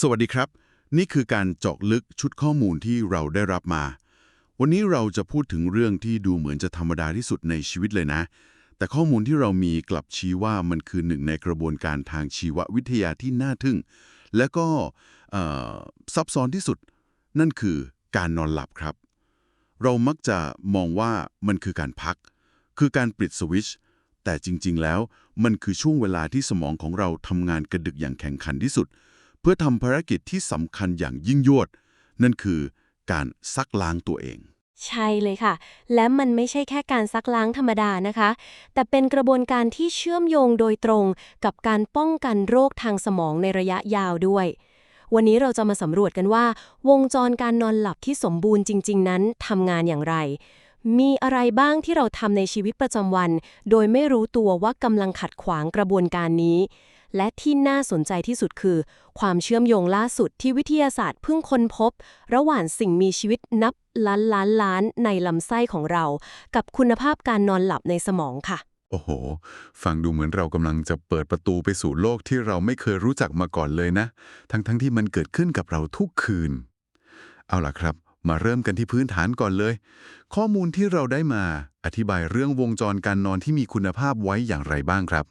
สวัสดีครับ นี่คือการเจาะลึกชุดข้อมูลที่เราได้รับมา วันนี้เราจะพูดถึงเรื่องที่ดูเหมือนจะธรรมดาที่สุดในชีวิตเลยนะ แต่ข้อมูลที่เรามีกลับชี้ว่ามันคือหนึ่งในกระบวนการทางชีววิทยาที่น่าทึ่ง และก็ซับซ้อนที่สุด นั่นคือการนอนหลับครับ เรามักจะมองว่ามันคือการพัก คือการปิดสวิตช์แต่จริง ๆ แล้วมันคือช่วงเวลาที่สมองของเราทำงานกระดึกอย่างแข่งขันที่สุด เพื่อทำภารกิจที่สำคัญอย่างยิ่งยวด นั่นคือการซักล้างตัวเอง ใช่เลยค่ะ และมันไม่ใช่แค่การซักล้างธรรมดานะคะ แต่เป็นกระบวนการที่เชื่อมโยงโดยตรงกับการป้องกันโรคทางสมองในระยะยาวด้วย วันนี้เราจะมาสำรวจกันว่า วงจรการนอนหลับที่สมบูรณ์จริง ๆ นั้นทำงานอย่างไร มีอะไรบ้างที่เราทำในชีวิตประจำวัน โดยไม่รู้ตัวว่ากำลังขัดขวางกระบวนการนี้ และที่น่าสนใจที่สุดคือ ความเชื่อมโยงล่าสุดที่วิทยาศาสตร์เพิ่งค้นพบ ระหว่างสิ่งมีชีวิตนับล้านล้านล้านในลำไส้ของเรา กับคุณภาพการนอนหลับในสมองค่ะ โอ้โห ฟังดูเหมือนเรากำลังจะเปิดประตูไปสู่โลกที่เราไม่เคยรู้จักมาก่อนเลยนะ ทั้งๆทที่มันเกิดขึ้นกับเราทุกคืน เอาล่ะครับ มาเริ่มกันที่พื้นฐานก่อนเลย ข้อมูลที่เราได้มาอธิบายเรื่องวงจรการนอนที่มีคุณภาพไว้อย่างไรบ้างครับ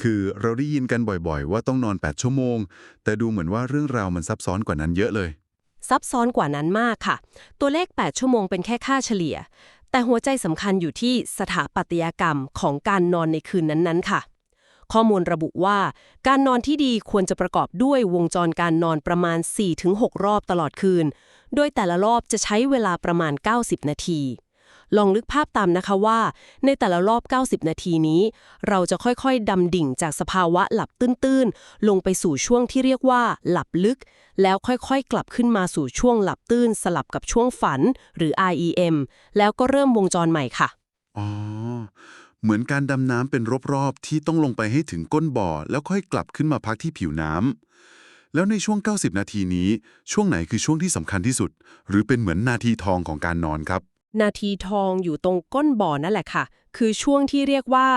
คือเราได้ยินกันบ่อยๆ ว่าต้องนอน 8 ชั่วโมง แต่ดูเหมือนว่าเรื่องราวมันซับซ้อนกว่านั้นเยอะเลย ซับซ้อนกว่านั้นมากค่ะ ตัวเลข 8 ชั่วโมงเป็นแค่ค่าเฉลี่ย แต่หัวใจสำคัญอยู่ที่สถาปัตยกรรมของการนอนในคืนนั้นๆ ค่ะ ข้อมูลระบุว่า การนอนที่ดีควรจะประกอบด้วยวงจรการนอนประมาณ 4-6 รอบตลอดคืน โดยแต่ละรอบจะใช้เวลาประมาณ 90 นาที ลองนึกภาพตามนะคะว่า ในแต่ละรอบ 90 นาทีนี้ เราจะค่อยๆดำดิ่งจากสภาวะหลับตื้นๆ ลงไปสู่ช่วงที่เรียกว่า หลับลึก แล้วค่อยๆ กลับขึ้นมาสู่ช่วงหลับตื้น สลับกับช่วงฝันหรือ REM แล้วก็เริ่มวงจรใหม่ค่ะ อ๋อ เหมือนการดำน้ำเป็นรอบๆ ที่ต้องลงไปให้ถึงก้นบ่อ แล้วค่อยกลับขึ้นมาพักที่ผิวน้ำแล้วในช่วง 90 นาทีนี้ ช่วงไหนคือช่วงที่สำคัญที่สุด หรือเป็นเหมือนนาทีทองของการนอนครับ นาทีทองอยู่ตรงก้นบ่อนั่นแหละค่ะ คือช่วงที่เรียกว่า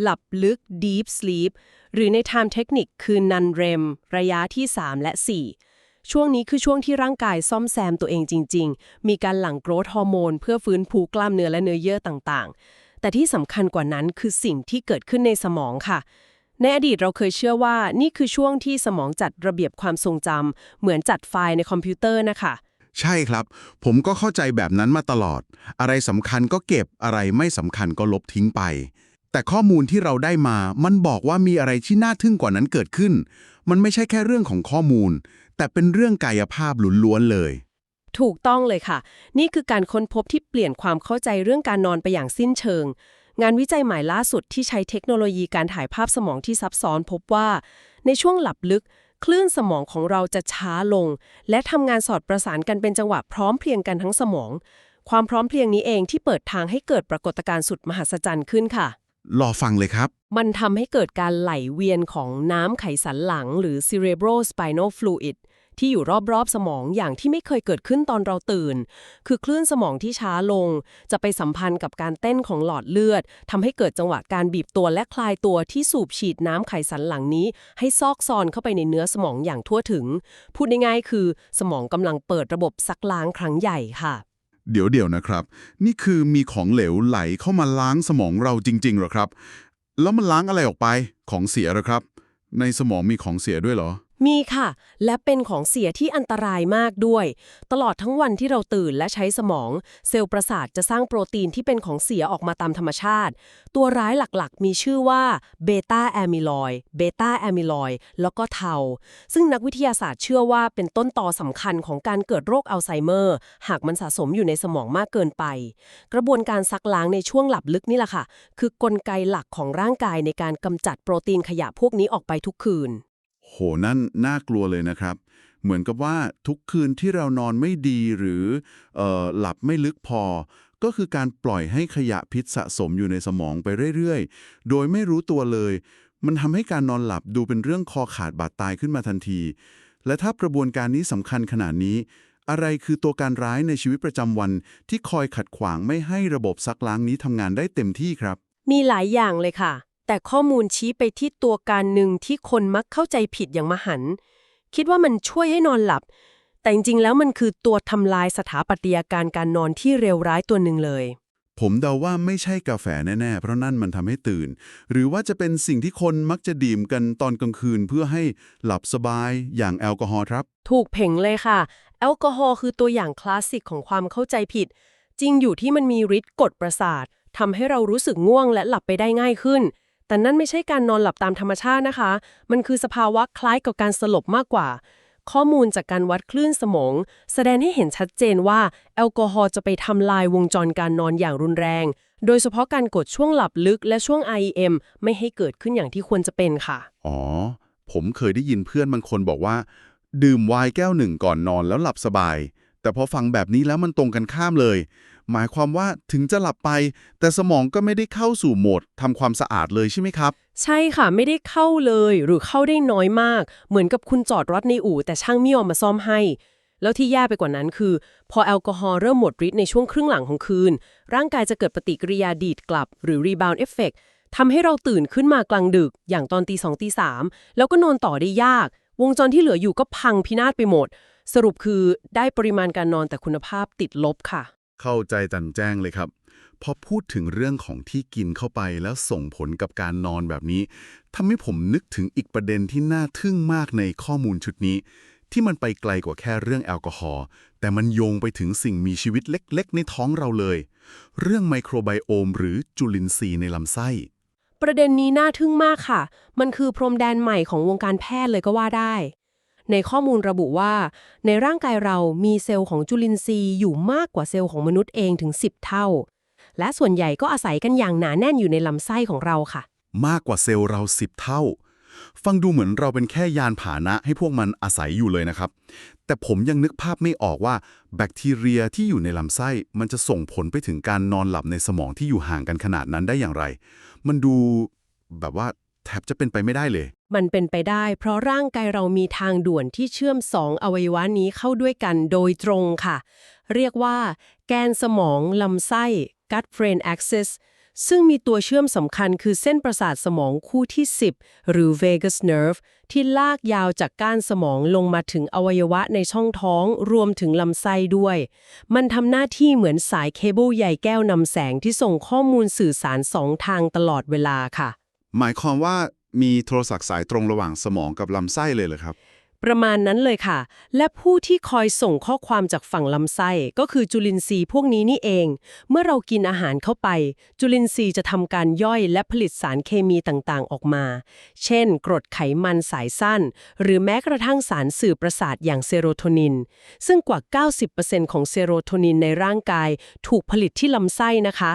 หลับลึก deep sleep หรือใน time technique คือ non REM ระยะที่ 3 และ 4 ช่วงนี้คือช่วงที่ร่างกายซ่อมแซมตัวเองจริง ๆ มีการหลั่งโกรทฮอร์โมน เพื่อฟื้นฟูกล้ามเนื้อและเนื้อเยื่อต่างๆ แต่ที่สำคัญกว่านั้นคือสิ่งที่เกิดขึ้นในสมองค่ะในอดีตเราเคยเชื่อว่านี่คือช่วงที่สมองจัดระเบียบความทรงจำเหมือนจัดไฟล์ในคอมพิวเตอร์นะคะ ใช่ครับ ผมก็เข้าใจแบบนั้นมาตลอด อะไรสำคัญก็เก็บอะไรไม่สำคัญก็ลบทิ้งไป แต่ข้อมูลที่เราได้มา มันบอกว่ามีอะไรที่น่าทึ่งกว่านั้นเกิดขึ้น มันไม่ใช่แค่เรื่องของข้อมูล แต่เป็นเรื่องกายภาพล้วนๆเลย ถูกต้องเลยค่ะ นี่คือการค้นพบที่เปลี่ยนความเข้าใจเรื่องการนอนไปอย่างสิ้นเชิง งานวิจัยใหม่ล่าสุดที่ใช้เทคโนโลยีการถ่ายภาพสมองที่ซับซ้อนพบว่า ในช่วงหลับลึก คลื่นสมองของเราจะช้าลง และทำงานสอดประสานกันเป็นจังหวะพร้อมเพรียงกันทั้งสมอง ความพร้อมเพรียงนี้เองที่เปิดทางให้เกิดปรากฏการณ์สุดมหัศจรรย์ขึ้นค่ะ รอฟังเลยครับ มันทำให้เกิดการไหลเวียนของน้ำไขสันหลัง หรือ cerebrospinal fluid ที่อยู่รอบๆสมองอย่างที่ไม่เคยเกิดขึ้นตอนเราตื่น คือคลื่นสมองที่ช้าลง จะไปสัมพันธ์กับการเต้นของหลอดเลือดทำให้เกิดจังหวะการบีบตัวและคลายตัวที่สูบฉีดน้ำไขสันหลังนี้ ให้ซอกซอนเข้าไปในเนื้อสมองอย่างทั่วถึง พูดง่ายๆคือ สมองกำลังเปิดระบบซักล้างครั้งใหญ่ค่ะ เดี๋ยวเดี๋ยวนะครับ นี่คือมีของเหลวไหลเข้ามาล้างสมองเราจริงๆเหรอครับ แล้วมันล้างอะไรออกไปของเสียเหรอครับ ในสมองมีของเสียด้วยเหรอ มีค่ะ และเป็นของเสียที่อันตรายมากด้วย ตลอดทั้งวันที่เราตื่นและใช้สมอง เซลล์ประสาทจะสร้างโปรตีนที่เป็นของเสียออกมาตามธรรมชาติ ตัวร้ายหลักๆ มีชื่อว่าเบต้าแอมิลอยเบต้าแอมิลอยแล้วก็เทา ซึ่งนักวิทยาศาสตร์เชื่อว่าเป็นต้นต่อสำคัญของการเกิดโรคอัลไซเมอร์ หากมันสะสมอยู่ในสมองมากเกินไป กระบวนการซักล้างในช่วงหลับลึกนี่แหละค่ะ คือกลไกหลักของร่างกายในการกำจัดโปรตีนขยะพวกนี้ออกไปทุกคืน โหนั่นน่ากลัวเลยนะครับ เหมือนกับว่าทุกคืนที่เรานอนไม่ดีหรือออหลับไม่ลึกพอ ก็คือการปล่อยให้ขยะพิษสะสมอยู่ในสมองไปเรื่อยๆ โดยไม่รู้ตัวเลย มันทำให้การนอนหลับดูเป็นเรื่องคอขาดบาดตายขึ้นมาทันที และถ้ากระบวนการนี้สำคัญขนาดนี้อะไรคือตัวการร้ายในชีวิตประจำวันที่คอยขัดขวางไม่ให้ระบบซักล้างนี้ทำงานได้เต็มที่ครับ มีหลายอย่างเลยค่ะ แต่ข้อมูลชี้ไปที่ตัวการหนึ่งที่คนมักเข้าใจผิดอย่างมหันต์คิดว่ามันช่วยให้นอนหลับ แต่จริงๆแล้วมันคือตัวทำลายสถาปัตยการการนอนที่เลวร้ายตัวหนึ่งเลย ผมเดาว่าไม่ใช่กาแฟแน่ๆ เพราะนั่นมันทำให้ตื่น หรือว่าจะเป็นสิ่งที่คนมักจะดื่มกันตอนกลางคืนเพื่อให้หลับสบายอย่างแอลกอฮอล์ครับ ถูกเพ่งเลยค่ะ แอลกอฮอล์คือตัวอย่างคลาสสิกของความเข้าใจผิด จริงอยู่ที่มันมีฤทธิ์กดประสาททำให้เรารู้สึกง่วงและหลับไปได้ง่ายขึ้น แต่นั่นไม่ใช่การนอนหลับตามธรรมชาตินะคะ มันคือสภาวะคล้ายกับการสลบมากกว่า ข้อมูลจากการวัดคลื่นสมอง แสดงให้เห็นชัดเจนว่าแอลกอฮอล์จะไปทำลายวงจรการนอนอย่างรุนแรง โดยเฉพาะการกดช่วงหลับลึกและช่วง IEM ไม่ให้เกิดขึ้นอย่างที่ควรจะเป็นค่ะ อ๋อ ผมเคยได้ยินเพื่อนบางคนบอกว่า ดื่มไวน์แก้วหนึ่งก่อนนอนแล้วหลับสบาย แต่พอฟังแบบนี้แล้วมันตรงกันข้ามเลย หมายความว่าถึงจะหลับไป แต่สมองก็ไม่ได้เข้าสู่โหมดทำความสะอาดเลยใช่ไหมครับ ใช่ค่ะไม่ได้เข้าเลยหรือเข้าได้น้อยมาก เหมือนกับคุณจอดรถในอู่แต่ช่างไม่ยอมมาซ่อมให้ แล้วที่แย่ไปกว่านั้นคือ พอแอลกอฮอล์เริ่มหมดฤทธิ์ในช่วงครึ่งหลังของคืน ร่างกายจะเกิดปฏิกิริยาดีดกลับ หรือ rebound effect ทำให้เราตื่นขึ้นมากลางดึกอย่างตอนตีสองตีสามแล้วก็นอนต่อได้ยาก วงจรที่เหลืออยู่ก็พังพินาศไปหมด สรุปคือได้ปริมาณการนอนแต่คุณภาพติดลบค่ะ เข้าใจจันแจ้งเลยครับพอพูดถึงเรื่องของที่กินเข้าไปแล้วส่งผลกับการนอนแบบนี้ทำให้ผมนึกถึงอีกประเด็นที่น่าทึ่งมากในข้อมูลชุดนี้ ที่มันไปไกลกว่าแค่เรื่องแอลกอฮอล์แต่มันโยงไปถึงสิ่งมีชีวิตเล็กๆ ในท้องเราเลย เรื่องไมโครไบโอม หรือจุลินทรีย์ในลำไส้ ประเด็นนี้น่าทึ่งมากค่ะ มันคือพรมแดนใหม่ของวงการแพทย์เลยก็ว่าได้ ในข้อมูลระบุว่า ในร่างกายเรามีเซลล์ของจุลินทรีย์อยู่มากกว่าเซลล์ของมนุษย์เองถึง 10 เท่า และส่วนใหญ่ก็อาศัยกันอย่างหนาแน่นอยู่ในลำไส้ของเราค่ะ มากกว่าเซลล์เราสิบเท่า ฟังดูเหมือนเราเป็นแค่ยานผาหนะให้พวกมันอาศัยอยู่เลยนะครับ แต่ผมยังนึกภาพไม่ออกว่าแบคทีเรียที่อยู่ในลำไส้มันจะส่งผลไปถึงการนอนหลับในสมองที่อยู่ห่างกันขนาดนั้นได้อย่างไร มันดูแบบว่าแทบจะเป็นไปไม่ได้เลย มันเป็นไปได้ เพราะร่างกายเรามีทางด่วนที่เชื่อมสองอวัยวะนี้เข้าด้วยกันโดยตรงค่ะ เรียกว่า แกนสมอง ลำไส้ gut brain axis ซึ่งมีตัวเชื่อมสำคัญคือเส้นประสาทสมองคู่ที่ 10 หรือ vagus nerve ที่ลากยาวจากก้านสมองลงมาถึงอวัยวะในช่องท้องรวมถึงลำไส้ด้วย มันทำหน้าที่เหมือนสายเคเบิลใยแก้วนำแสงที่ส่งข้อมูลสื่อสารสองทางตลอดเวลาค่ะ หมายความว่า มีโทรศัพท์สายตรงระหว่างสมองกับลำไส้เลยเหรอครับ ประมาณนั้นเลยค่ะ และผู้ที่คอยส่งข้อความจากฝั่งลำไส้ก็คือจุลินทรีย์พวกนี้นี่เอง เมื่อเรากินอาหารเข้าไป จุลินทรีย์จะทำการย่อยและผลิตสารเคมีต่างๆ ออกมา เช่น กรดไขมันสายสั้น หรือแม้กระทั่งสารสื่อประสาทอย่างเซโรโทนิน ซึ่งกว่า 90%ของเซโรโทนินในร่างกาย ถูกผลิตที่ลำไส้นะคะ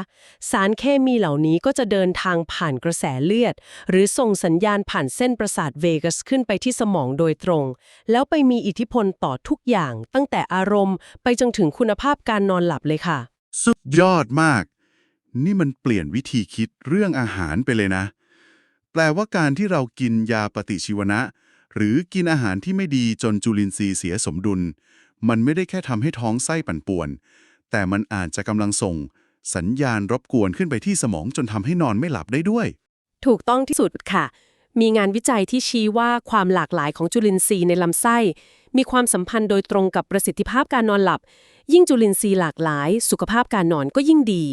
สารเคมีเหล่านี้ก็จะเดินทางผ่านกระแสเลือด หรือส่งสัญญาณผ่านเส้นประสาทเวกัสขึ้นไปที่สมองโดยตรงแล้วไปมีอิทธิพลต่อทุกอย่างตั้งแต่อารมณ์ไปจนถึงคุณภาพการนอนหลับเลยค่ะ สุดยอดมาก นี่มันเปลี่ยนวิธีคิดเรื่องอาหารไปเลยนะ แปลว่าการที่เรากินยาปฏิชีวนะ หรือกินอาหารที่ไม่ดีจนจุลินทรีย์เสียสมดุล มันไม่ได้แค่ทำให้ท้องไส้ปั่นป่วน แต่มันอาจจะกำลังส่ง สัญญาณรบกวนขึ้นไปที่สมองจนทำให้นอนไม่หลับได้ด้วย ถูกต้องที่สุดค่ะ มีงานวิจัยที่ชี้ว่าความหลากหลายของจุลินทรีย์ในลำไส้ มีความสัมพันธ์โดยตรงกับประสิทธิภาพการนอนหลับ ยิ่งจุลินทรีย์หลากหลาย สุขภาพการนอนก็ยิ่งดี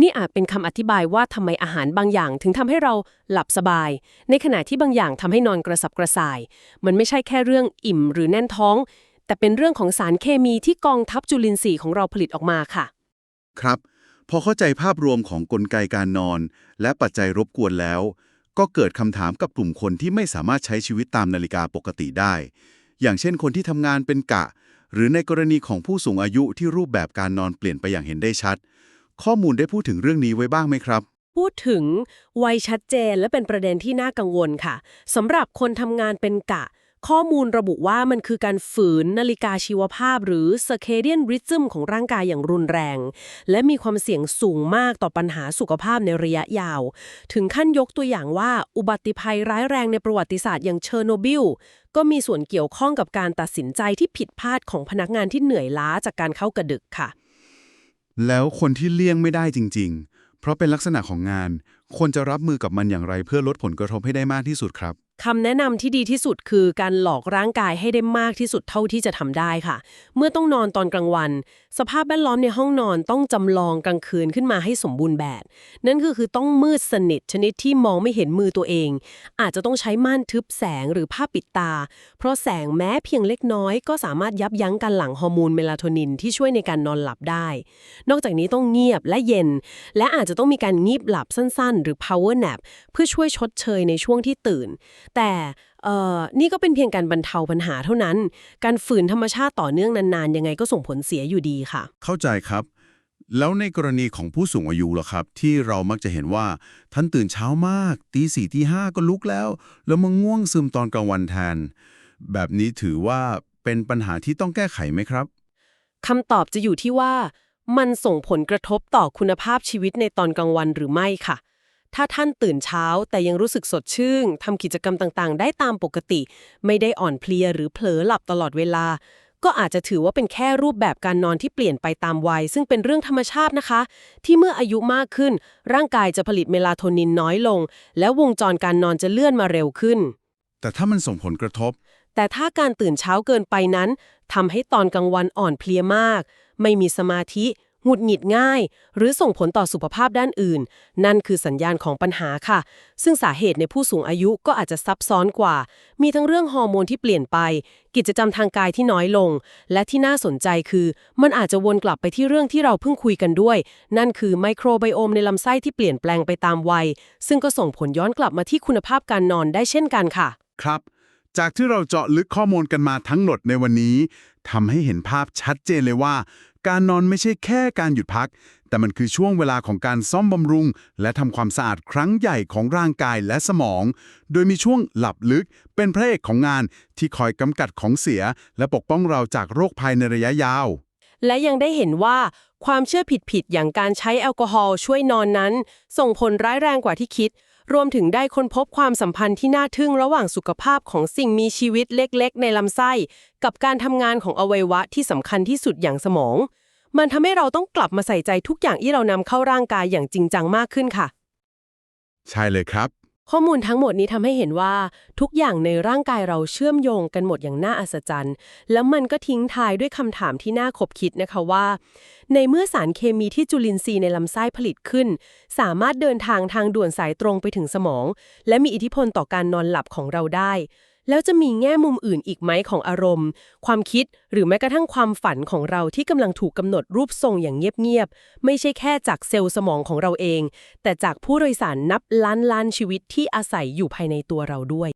นี่อาจเป็นคำอธิบายว่าทำไมอาหารบางอย่างถึงทำให้เราหลับสบาย ในขณะที่บางอย่างทำให้นอนกระสับกระส่าย มันไม่ใช่แค่เรื่องอิ่มหรือแน่นท้อง แต่เป็นเรื่องของสารเคมีที่กองทัพจุลินทรีย์ของเราผลิตออกมาค่ะ ครับพอเข้าใจภาพรวมของกลไกการนอน และปัจจัยรบกวนแล้ว ก็เกิดคำถามกับกลุ่มคนที่ไม่สามารถใช้ชีวิตตามนาฬิกาปกติได้ อย่างเช่นคนที่ทำงานเป็นกะ หรือในกรณีของผู้สูงอายุที่รูปแบบการนอนเปลี่ยนไปอย่างเห็นได้ชัด ข้อมูลได้พูดถึงเรื่องนี้ไว้บ้างไหมครับ พูดถึงวัยชัดเจนและเป็นประเด็นที่น่ากังวลค่ะสำหรับคนทำงานเป็นกะ ข้อมูลระบุว่ามันคือการฝืนนาฬิกาชีวภาพหรือ circadian rhythm ของร่างกายอย่างรุนแรง และมีความเสี่ยงสูงมากต่อปัญหาสุขภาพในระยะยาว ถึงขั้นยกตัวอย่างว่าอุบัติภัยร้ายแรงในประวัติศาสตร์อย่างเชอร์โนบิล ก็มีส่วนเกี่ยวข้องกับการตัดสินใจที่ผิดพลาดของพนักงานที่เหนื่อยล้าจากการเข้ากระดึกค่ะ แล้วคนที่เลี่ยงไม่ได้จริง ๆ เพราะเป็นลักษณะของงานควรจะรับมือกับมันอย่างไรเพื่อลดผลกระทบให้ได้มากที่สุดครับ คำแนะนำที่ดีที่สุดคือการหลอกร่างกายให้ได้มากที่สุดเท่าที่จะทำได้ค่ะ เมื่อต้องนอนตอนกลางวัน สภาพแวดล้อมในห้องนอนต้องจำลองกลางคืนขึ้นมาให้สมบูรณ์แบบ นั่นก็คือต้องมืดสนิทชนิดที่มองไม่เห็นมือตัวเอง อาจจะต้องใช้ม่านทึบแสงหรือผ้าปิดตา เพราะแสงแม้เพียงเล็กน้อย ก็สามารถยับยั้งการหลั่งฮอร์โมนเมลาโทนินที่ช่วยในการนอนหลับได้ นอกจากนี้ต้องเงียบและเย็น และอาจจะต้องมีการงีบหลับสั้น ๆ หรือ power nap เพื่อช่วยชดเชยในช่วงที่ตื่นแต่เอ่อนี่ก็เป็นเพียงการบรรเทาปัญหาเท่านั้น การฝืนธรรมชาติต่อเนื่องนานๆ ยังไงก็ส่งผลเสียอยู่ดีค่ะ เข้าใจครับ แล้วในกรณีของผู้สูงอายุล่ะครับ ที่เรามักจะเห็นว่าท่านตื่นเช้ามากตีสี่ตีห้าก็ลุกแล้ว แล้วมาง่วงซึมตอนกลางวันแทน แบบนี้ถือว่าเป็นปัญหาที่ต้องแก้ไขไหมครับคำตอบจะอยู่ที่ว่า มันส่งผลกระทบต่อคุณภาพชีวิตในตอนกลางวันหรือไม่ค่ะ ถ้าท่านตื่นเช้าแต่ยังรู้สึกสดชื่นทำกิจกรรมต่างๆ ได้ตามปกติ ไม่ได้อ่อนเพลียหรือเผลอหลับตลอดเวลา ก็อาจจะถือว่าเป็นแค่รูปแบบการนอนที่เปลี่ยนไปตามวัย ซึ่งเป็นเรื่องธรรมชาตินะคะ ที่เมื่ออายุมากขึ้น ร่างกายจะผลิตเมลาโทนินน้อยลง และวงจรการนอนจะเลื่อนมาเร็วขึ้น แต่ถ้ามันส่งผลกระทบ แต่ถ้าการตื่นเช้าเกินไปนั้นทำให้ตอนกลางวันอ่อนเพลียมาก ไม่มีสมาธิ หงุดหงิดง่าย หรือส่งผลต่อสุขภาพด้านอื่น นั่นคือสัญญาณของปัญหาค่ะ ซึ่งสาเหตุในผู้สูงอายุก็อาจจะซับซ้อนกว่า มีทั้งเรื่องฮอร์โมนที่เปลี่ยนไป กิจกรรมทางกายที่น้อยลง และที่น่าสนใจคือ มันอาจจะวนกลับไปที่เรื่องที่เราเพิ่งคุยกันด้วย นั่นคือไมโครไบโอมในลำไส้ที่เปลี่ยนแปลงไปตามวัย ซึ่งก็ส่งผลย้อนกลับมาที่คุณภาพการนอนได้เช่นกันค่ะ ครับจากที่เราเจาะลึกข้อมูลกันมาทั้งหมดในวันนี้ทำให้เห็นภาพชัดเจนเลยว่า การนอนไม่ใช่แค่การหยุดพัก แต่มันคือช่วงเวลาของการซ่อมบำรุง และทำความสะอาดครั้งใหญ่ของร่างกายและสมอง โดยมีช่วงหลับลึกเป็นพระเอกของงานที่คอยกำกัดของเสีย และปกป้องเราจากโรคภัยในระยะยาว และยังได้เห็นว่าความเชื่อผิดๆอย่างการใช้แอลกอฮอล์ช่วยนอนนั้น ส่งผลร้ายแรงกว่าที่คิด รวมถึงได้ค้นพบความสัมพันธ์ที่น่าทึ่งระหว่างสุขภาพของสิ่งมีชีวิตเล็กๆ ในลำไส้ กับการทำงานของอวัยวะที่สำคัญที่สุดอย่างสมอง มันทำให้เราต้องกลับมาใส่ใจทุกอย่างที่เรานำเข้าร่างกายอย่างจริงจังมากขึ้นค่ะ ใช่เลยครับ ข้อมูลทั้งหมดนี้ทำให้เห็นว่า ทุกอย่างในร่างกายเราเชื่อมโยงกันหมดอย่างน่าอัศจรรย์ แล้วมันก็ทิ้งท้ายด้วยคำถามที่น่าขบคิดนะคะว่า ในเมื่อสารเคมีที่จุลินทรีย์ในลำไส้ผลิตขึ้น สามารถเดินทางทางด่วนสายตรงไปถึงสมอง และมีอิทธิพลต่อการนอนหลับของเราได้ แล้วจะมีแง่มุมอื่นอีกไหมของอารมณ์ ความคิดหรือแม้กระทั่งความฝันของเราที่กำลังถูกกำหนดรูปทรงอย่างเงียบๆ ไม่ใช่แค่จากเซลล์สมองของเราเอง แต่จากผู้โดยสารนับล้านล้านชีวิตที่อาศัยอยู่ภายในตัวเราด้วย